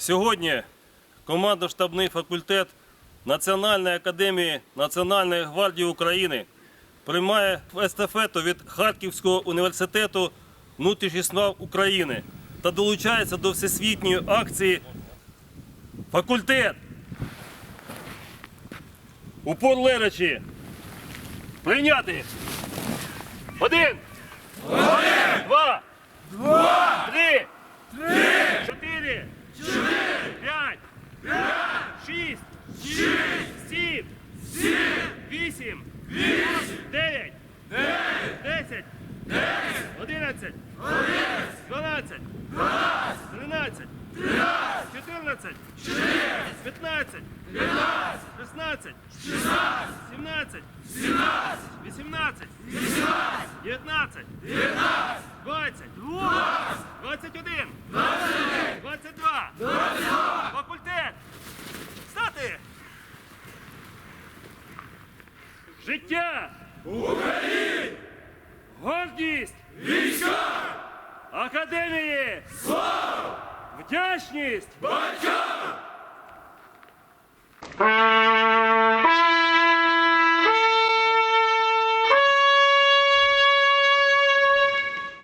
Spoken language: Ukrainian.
Сьогодні командно-штабний факультет Національної академії Національної гвардії України приймає естафету від Харківського університету внутрішніх справ України та долучається до всесвітньої акції Факультет. Упор лежачи. Прийняти. Один. Два. Три. Три. Чотири. П'ять. Шість. Сім. Вісім. Дев'ять. Десять. Одинадцять. Дванадцять. Тринадцять. Чотирнадцять. П'ятнадцять. Шістнадцять. Сімнадцять. Вісімнадцять. Дев'ятнадцять. Двадцять. Двадцять один. Двадцять два. Факультет. Стати. Життя. Україні. Гордість. Війська. Академії. Слава. Вдячність. Батькам.